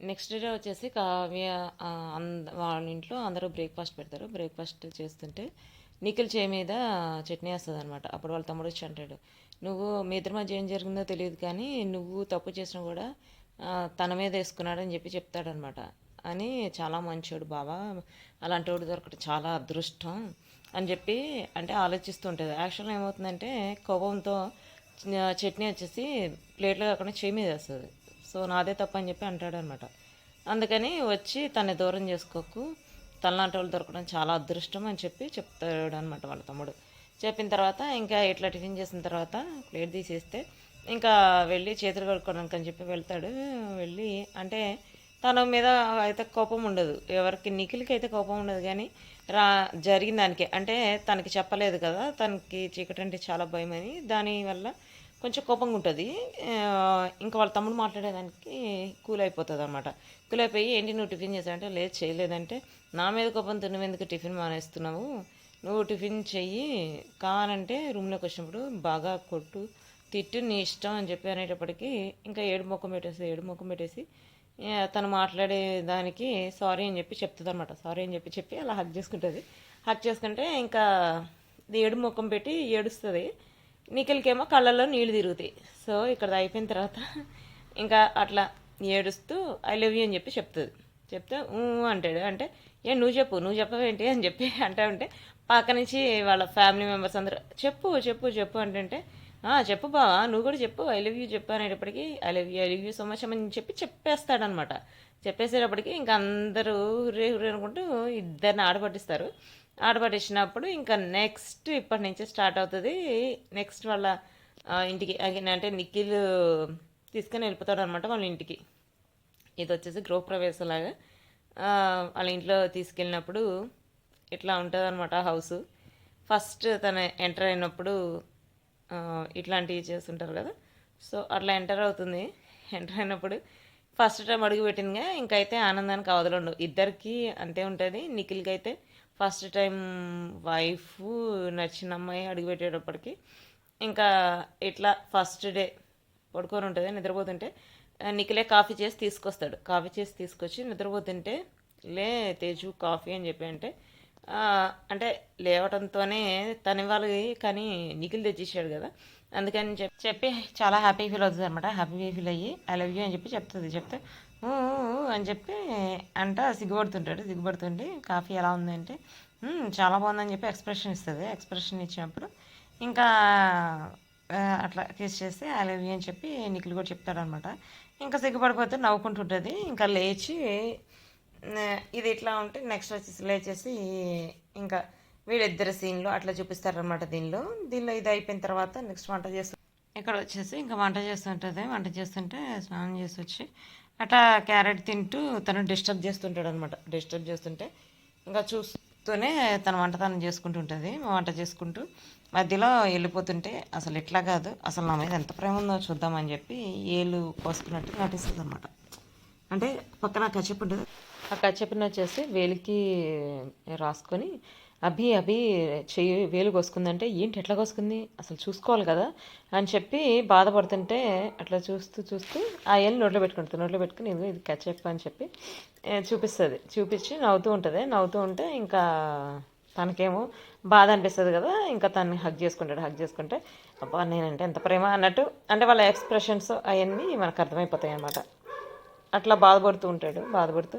Next day వచ్చేసి కావ్య అంద- వాళ్ళ ఇంట్లో అందరూ బ్రేక్ఫాస్ట్ పెడతారు. బ్రేక్ఫాస్ట్ చేస్తుంటే నిఖిల్ చేయి మీద చట్నీ వేస్తుంది అనమాట అప్పుడు వాళ్ళ తమ్ముడు వచ్చి అంటాడు నువ్వు మీ ఇద్దరి మధ్య ఏం జరిగిందో తెలియదు కానీ నువ్వు తప్పు చేసినా కూడా తన మీద వేసుకున్నాడని చెప్పి చెప్తాడనమాట అని చాలా మంచోడు బావా అలాంటి వాడు దొరకడం చాలా అదృష్టం అని చెప్పి అంటే ఆలోచిస్తూ ఉంటుంది. యాక్చువల్గా ఏమవుతుందంటే కోపంతో చట్నీ వచ్చేసి ప్లేట్లో కాకుండా చేయి మీద వేస్తుంది. సో నాదే తప్పు అని చెప్పి అంటాడనమాట. అందుకని వచ్చి తన్ని దూరం చేసుకోకు. తనలాంటి వాళ్ళు దొరకడం చాలా అదృష్టం అని చెప్పి చెప్తాడు అనమాట వాళ్ళ తమ్ముడు. చెప్పిన తర్వాత ఇంకా ఇట్లా టిఫిన్ చేసిన తర్వాత ప్లేట్ తీసేస్తే ఇంకా వెళ్ళి చేతులు కడుక్కోవడానికి అని చెప్పి వెళ్తాడు. వెళ్ళి అంటే తన మీద అయితే కోపం ఉండదు. ఎవరికి నిఖిల్కి అయితే కోపం ఉండదు కానీ రా జరిగిన దానికి అంటే తనకి చెప్పలేదు కదా. తనకి చీకటి అంటే చాలా భయం అని దానివల్ల కొంచెం కోపంగా ఉంటుంది ఇంకా వాళ్ళ తమ్ముడు మాట్లాడేదానికి కూల్ అయిపోతుంది అనమాట కూల్ అయిపోయి ఏంటి నువ్వు టిఫిన్ చేసావంటే లేదు చేయలేదంటే నా మీద కోపంతో నువ్వు ఎందుకు టిఫిన్ మానేస్తున్నావు? నువ్వు టిఫిన్ చెయ్యి కావాలంటే రూమ్లోకి వచ్చినప్పుడు బాగా కొట్టు తిట్టు నీ ఇష్టం అని చెప్పి అనేటప్పటికీ ఇంకా ఏడు ముఖం పెట్టేసి ఏడు ముఖం పెట్టేసి తను మాట్లాడే దానికి సారీ అని చెప్పి చెప్తుంది అనమాట సారీ అని చెప్పి చెప్పి అలా హక్ చేసుకుంటుంది. హక్ చేసుకుంటే ఇంకా ఏడు ముఖం పెట్టి ఏడుస్తుంది. నిఖిల్కేమో కళ్ళల్లో నీళ్ళు తిరుగుతాయి. సో ఇక్కడ అయిపోయిన తర్వాత ఇంకా అట్లా ఏడుస్తూ ఐ లవ్ యూ అని చెప్పి చెప్తుంది. చెప్తే ఊ అంటాడు. అంటే ఏ నువ్వు చెప్పు నువ్వు చెప్పవేంటి అని చెప్పి అంటే ఉంటే పక్క నుంచి వాళ్ళ ఫ్యామిలీ మెంబర్స్ అందరూ చెప్పు చెప్పు చెప్పు అంటే చెప్పు బావా నువ్వు కూడా చెప్పు ఐ లవ్ యూ చెప్పు అనేటప్పటికి I love you I love you so much అని చెప్పి చెప్పేస్తాడనమాట చెప్పేసేటప్పటికి ఇంకా అందరూ హుర్రే హుర్రే అనుకుంటూ ఇద్దరిని ఆడపట్టిస్తారు. ఆడపడేసినప్పుడు ఇంకా నెక్స్ట్ ఇప్పటి నుంచి స్టార్ట్ అవుతుంది. నెక్స్ట్ వాళ్ళ ఇంటికి అంటే నిఖిల్ తీసుకొని వెళ్ళిపోతాడు అనమాట వాళ్ళ ఇంటికి. ఇది వచ్చేసి గృహప్రవేశంలాగా. వాళ్ళ ఇంట్లో తీసుకెళ్ళినప్పుడు ఇట్లా ఉంటుంది అనమాట హౌస్. ఫస్ట్ తన ఎంటర్ అయినప్పుడు ఇట్లాంటివి చేస్తుంటారు కదా. సో అట్లా ఎంటర్ అవుతుంది. ఎంటర్ అయినప్పుడు ఫస్ట్ టైం అడుగు పెట్టినగా ఇంకైతే ఆనందానికి అవదలుండవు ఇద్దరికి అంతే ఉంటుంది. నిఖిల్కి అయితే ఫస్ట్ టైం వైఫ్ నచ్చిన అమ్మాయి అడుగుపెట్టేటప్పటికి ఇంకా ఇట్లా ఫస్ట్ డే పడుకొని ఉంటుంది నిద్రపోతుంటే నిఖిలే కాఫీ చేసి తీసుకొస్తాడు. కాఫీ చేసి తీసుకొచ్చి నిద్రపోతుంటే లే తేజు కాఫీ అని చెప్పి అంటే అంటే లేవటంతోనే తన ఇవ్వాలి కానీ నిఖిల్ తెచ్చేసాడు కదా. అందుకని చెప్పి చెప్పి చాలా హ్యాపీ ఫీల్ అవుతుంది అనమాట. హ్యాపీ ఫీల్ అయ్యి ఐ లవ్ యూ అని చెప్పి చెప్తుంది. చెప్తే అని చెప్పి అంట సిగ్గుపడుతుంటాడు. సిగ్గుపడుతుంటే కాఫీ ఎలా ఉందంటే చాలా బాగుందని చెప్పి ఎక్స్ప్రెషన్ ఇస్తుంది. ఎక్స్ప్రెషన్ ఇచ్చినప్పుడు ఇంకా అట్లా కిస్ చేస్తే ఐ లవ్ యూ అని చెప్పి నిఖిల్ కూడా చెప్తాడనమాట. ఇంకా సిగ్గుపడిపోతే నవ్వుకుంటుంటుంది. ఇంకా లేచి ఇది ఇట్లా ఉంటే నెక్స్ట్ వచ్చేసి లేచేసి ఇంకా వీళ్ళిద్దరు సీన్లు అట్లా చూపిస్తారనమాట దీనిలో. దీనిలో ఇది అయిపోయిన తర్వాత నెక్స్ట్ వంట చేస్తూ ఇక్కడ వచ్చేసి ఇంకా వంట చేస్తుంటుంది. వంట చేస్తుంటే స్నానం చేసి వచ్చి అట్లా క్యారెట్ తింటూ తను డిస్టర్బ్ చేస్తుంటాడు అనమాట డిస్టర్బ్ చేస్తుంటే ఇంకా చూస్తూనే తన వంట తను చేసుకుంటుంటుంది వంట చేసుకుంటూ మధ్యలో వెళ్ళిపోతుంటే అసలు ఇట్లా కాదు అసలు నా మీద ఎంత ప్రేమ ఉందో చూద్దామని చెప్పి ఏళ్ళు కోసుకున్నట్టు నటిస్తుంది అనమాట అంటే పక్కన కచ్చెప్ ఉంటుంది. ఆ కచ్చెప్ని వచ్చేసి వేలికి రాసుకొని అభి అభి చెయ్యి వేలు కోసుకుందంటే ఏంటి ఎట్లా కోసుకుంది? అసలు చూసుకోవాలి కదా అని చెప్పి బాధపడుతుంటే అట్లా చూస్తూ చూస్తూ ఆ ఏళ్ళు నోట్లో పెట్టుకుంటుంది. నోట్లో పెట్టుకుని ఇది ఇది కచ్చెప్ అని చెప్పి చూపిస్తుంది. చూపించి నవ్వుతూ ఉంటుంది. నవ్వుతూ ఉంటే ఇంకా తనకేమో బాధ అనిపిస్తుంది కదా. ఇంకా తన్ని హగ్ చేసుకుంటాడు. హగ్ చేసుకుంటే అబ్బా నేనంటే ఎంత ప్రేమ అన్నట్టు. అంటే వాళ్ళ ఎక్స్ప్రెషన్స్ అవన్నీ మనకు అర్థమైపోతాయి అన్నమాట అట్లా బాధపడుతూ ఉంటాడు. బాధపడుతూ